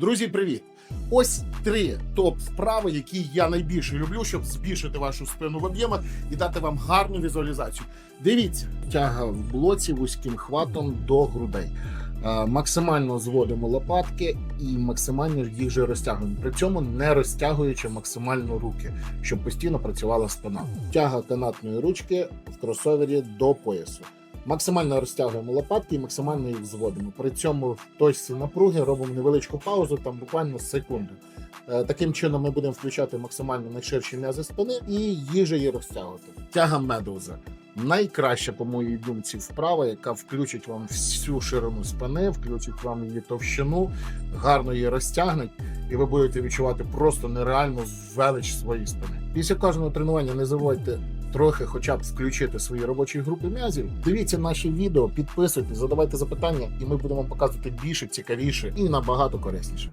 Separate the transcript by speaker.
Speaker 1: Друзі, привіт! Ось три топ вправи, які я найбільше люблю, щоб збільшити вашу спину в об'ємах і дати вам гарну візуалізацію. Дивіться, тяга в блоці вузьким хватом до грудей. Е, Максимально зводимо лопатки і максимально їх же розтягуємо. При цьому не розтягуючи максимально руки, щоб постійно працювала спина. Тяга канатної ручки в кросовері до поясу. Максимально розтягуємо лопатки і максимально їх зводимо. При цьому в точці напруги робимо невеличку паузу, там буквально секунду. Е, Таким чином ми будемо включати максимально найширші м'язи спини і їх же її розтягувати. Тяга медуза. Найкраща, по моїй думці, вправа, яка включить вам всю ширину спини, включить вам її товщину, гарно її розтягне, і ви будете відчувати просто нереальну велич своєї спини. Після кожного тренування не забувайте трохи, хоча б включити свої робочі групи м'язів. Дивіться наші відео, підписуйтесь, задавайте запитання, і ми будемо показувати більше, цікавіше і набагато корисніше.